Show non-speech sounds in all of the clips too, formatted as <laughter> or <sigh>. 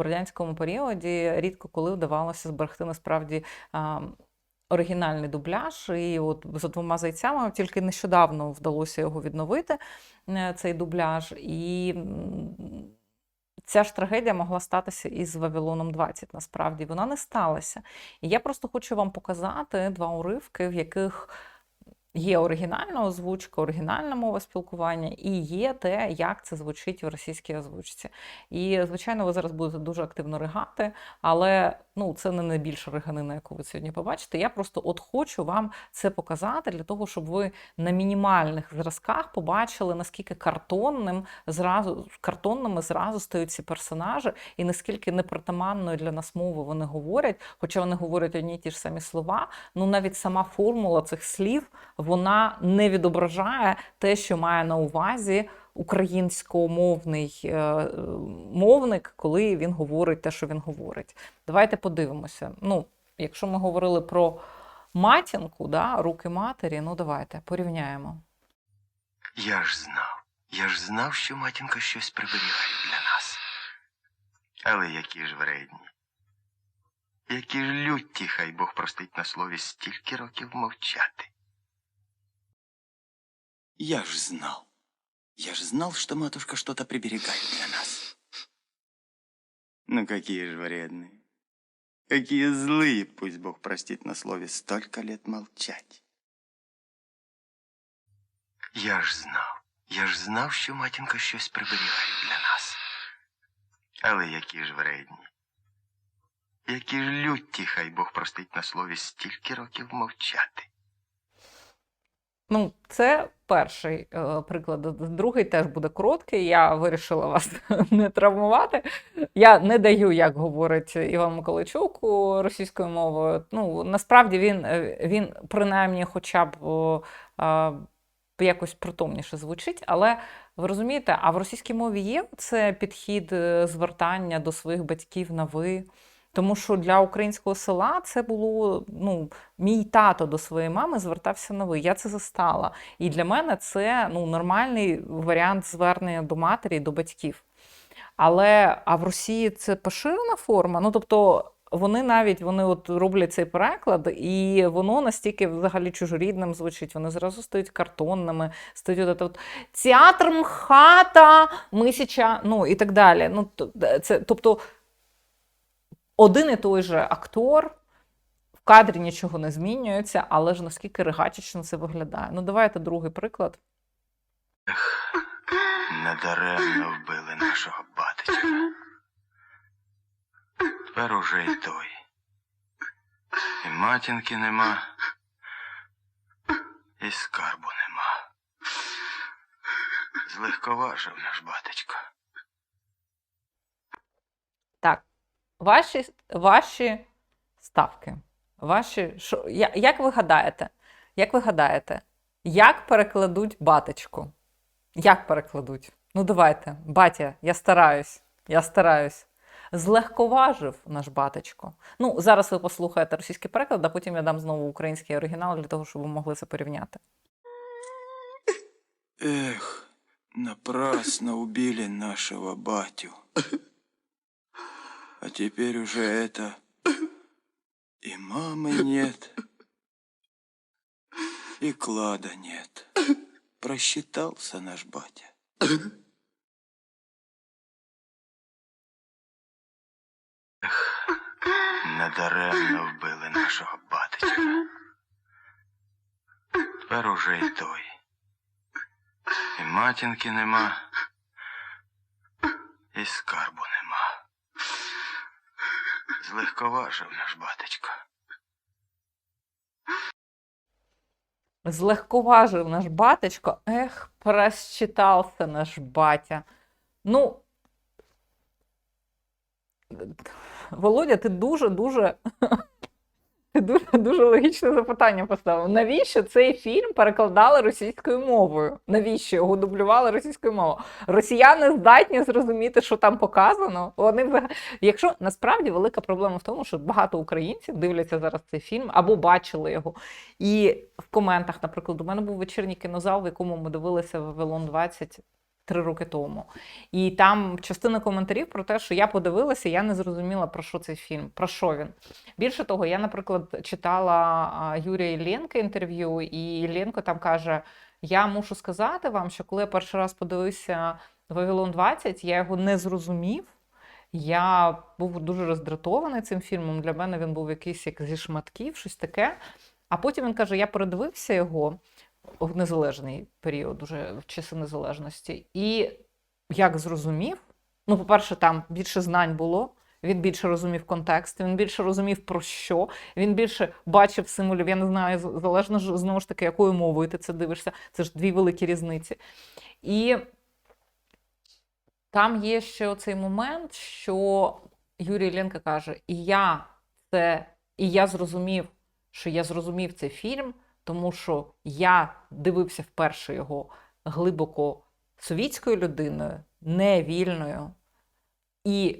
в радянському періоді рідко коли вдавалося зберегти насправді. Оригінальний дубляж, і от за двома зайцями тільки нещодавно вдалося його відновити, е, цей дубляж. І ця ж трагедія могла статися із Вавилоном 20, насправді вона не сталася. І я просто хочу вам показати два уривки, в яких є оригінальна озвучка, оригінальна мова спілкування, і є те, як це звучить в російській озвучці. І, звичайно, ви зараз будете дуже активно ригати, але ну, це не найбільша риганина, яку ви сьогодні побачите. Я просто от хочу вам це показати для того, щоб ви на мінімальних зразках побачили, наскільки картонним зразу картонними зразу стають ці персонажі, і наскільки непритаманною для нас мови вони говорять, хоча вони говорять одні й ті ж самі слова. Ну навіть сама формула цих слів вона не відображає те, що має на увазі українськомовний е, мовник, коли він говорить те, що він говорить. Давайте подивимося. Ну, якщо ми говорили про матінку, да, руки матері, ну давайте порівняємо. Я ж знав. Я ж знав, що матінка щось приберігає для нас. Але які ж вредні. Які ж люті, хай Бог простить на слові стільки років мовчати. Я ж знал. Я ж знал, что матушка что-то приберегает для нас. Ну какие же вредные. Какие злые, пусть Бог простит на слове столько лет молчать. Я ж знав. Я ж знав, що матінка щось приберігає для нас. Але які ж вредні. Які ж люті, хай Бог простить на слові стільки років мовчати. Ну, це перший е, приклад. Другий теж буде короткий. Я вирішила вас <laughs> не травмувати. Я не даю, як говорить Іван Миколайчук російською мовою. Ну, насправді він, е, він принаймні, хоча б а, якось притомніше звучить, але ви розумієте, а в російській мові є це підхід е, звертання до своїх батьків на ви. Тому що для українського села це було ну, мій тато до своєї мами звертався на ви. Я це застала. І для мене це ну, нормальний варіант звернення до матері, до батьків. Але а в Росії це поширена форма. Ну тобто вони навіть вони от роблять цей переклад, і воно настільки взагалі чужорідним звучить. Вони зразу стають картонними, стають от, от театр МХАТа, мисяча, ну і так далі. Ну, це, тобто один і той же актор. В кадрі нічого не змінюється, але ж наскільки ригачечно це виглядає. Ну, давайте другий приклад. Недаремно вбили нашого батечка. Тепер уже й той. І матінки нема, і скарбу нема. Злегковажив наш батечко. Ваші, ваші ставки. Ваші, що, я, як ви гадаєте? Як ви гадаєте, як перекладуть батечку? Як перекладуть? Ну, давайте, батя, я стараюсь, я стараюсь. Злегковажив наш батечко. Ну, зараз ви послухаєте російський переклад, а потім я дам знову український оригінал для того, щоб ви могли це порівняти. Эх, напрасно убили нашего батю. А теперь уже это... И мамы нет, и клада нет. Просчитался наш батя. Недаремно вбили нашого батечка. Тепер уже й той. І матінки нема, і скарбу нема. Злегковажив наш батечко. Злегковажив наш батечко, ех, просчитався наш батя. Ну, Володя, ти дуже-дуже ти дуже, дуже логічне запитання поставив. Навіщо цей фільм перекладали російською мовою? Навіщо його дублювали російською мовою? Росіяни здатні зрозуміти, що там показано. Вони Якщо насправді велика проблема в тому, що багато українців дивляться зараз цей фільм або бачили його. І в коментах, наприклад, у мене був вечірній кінозал, в якому ми дивилися Вавилон 20 три роки тому. І там частина коментарів про те, що я подивилася, я не зрозуміла, про що цей фільм, про що він. Більше того, я, наприклад, читала Юрія Іллєнка інтерв'ю, і Іллєнко там каже: Я мушу сказати вам, що коли я перший раз подивився Вавилон 20, я його не зрозумів. Я був дуже роздратований цим фільмом. Для мене він був якийсь як зі шматків, щось таке. А потім він каже: я передивився його в незалежний період, уже в часи незалежності, і як зрозумів, ну, по-перше, там більше знань було. Він більше розумів контекст, він більше розумів про що, він більше бачив символів. Я не знаю, залежно знову ж таки, якою мовою ти це дивишся. Це ж дві великі різниці. І там є ще оцей момент, що Юрій Іллєнко каже: і я це, і я зрозумів, що я зрозумів цей фільм, тому що я дивився вперше його глибоко совітською людиною, не вільною. І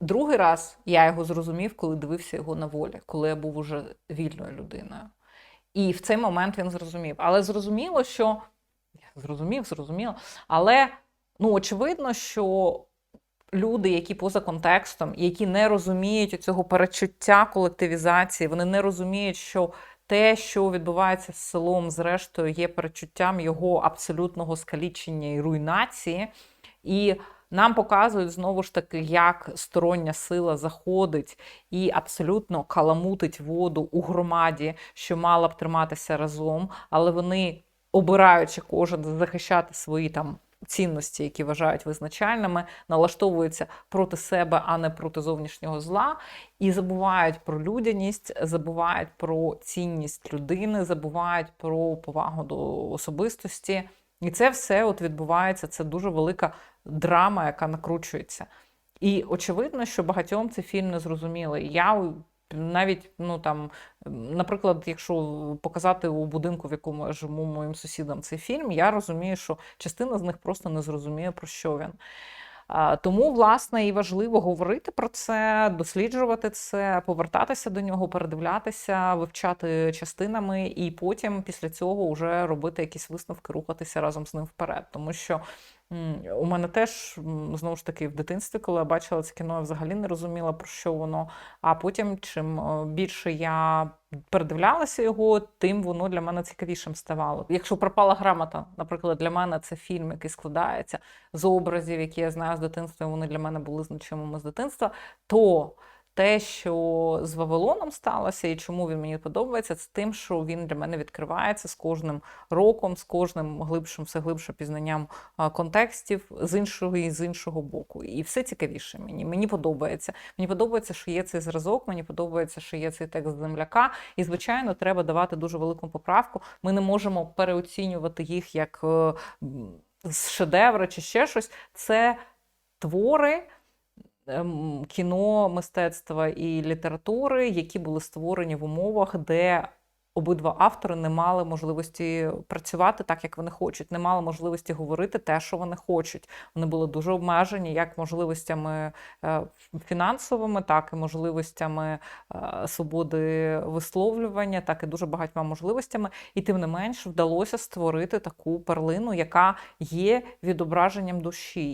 другий раз я його зрозумів, коли дивився його на волі, коли я був уже вільною людиною. І в цей момент він зрозумів. Але зрозуміло, що зрозумів, зрозуміло. Але ну, очевидно, що люди, які поза контекстом, які не розуміють цього перечуття колективізації, вони не розуміють, що те, що відбувається з селом, зрештою, є перечуттям його абсолютного скалічення і руйнації. І нам показують знову ж таки, як стороння сила заходить і абсолютно каламутить воду у громаді, що мала б триматися разом, але вони, обираючи кожен захищати свої там цінності, які вважають визначальними, налаштовуються проти себе, а не проти зовнішнього зла, і забувають про людяність, забувають про цінність людини, забувають про повагу до особистості. І це все от відбувається. Це дуже велика драма, яка накручується. І очевидно, що багатьом цей фільм не зрозумілий. Я навіть, ну там, наприклад, якщо показати у будинку, в якому я живу моїм сусідам цей фільм, я розумію, що частина з них просто не зрозуміє, про що він. Тому, власне, і важливо говорити про це, досліджувати це, повертатися до нього, передивлятися, вивчати частинами, і потім після цього вже робити якісь висновки, рухатися разом з ним вперед. Тому що у мене теж знову ж таки в дитинстві, коли я бачила це кіно, я взагалі не розуміла про що воно. А потім, чим е, більше я передивлялася його, тим воно для мене цікавішим ставало. Якщо пропала грамота, наприклад, для мене це фільм, який складається з образів, які я знаю з дитинства, вони для мене були значимими з дитинства, то те, що з Вавилоном сталося, і чому він мені подобається, це тим, що він для мене відкривається з кожним роком, з кожним глибшим, все глибше пізнанням контекстів з іншого і з іншого боку. І все цікавіше мені. Мені подобається. Мені подобається, що є цей зразок, мені подобається, що є цей текст земляка. І, звичайно, треба давати дуже велику поправку. Ми не можемо переоцінювати їх як е, шедевра чи ще щось. Це твори. Ем, Кіно, мистецтва і літератури, які були створені в умовах, де обидва автори не мали можливості працювати так, як вони хочуть, не мали можливості говорити те, що вони хочуть. Вони були дуже обмежені як можливостями е, фінансовими, так і можливостями е, свободи висловлювання, так і дуже багатьма можливостями. І тим не менш вдалося створити таку перлину, яка є відображенням душі.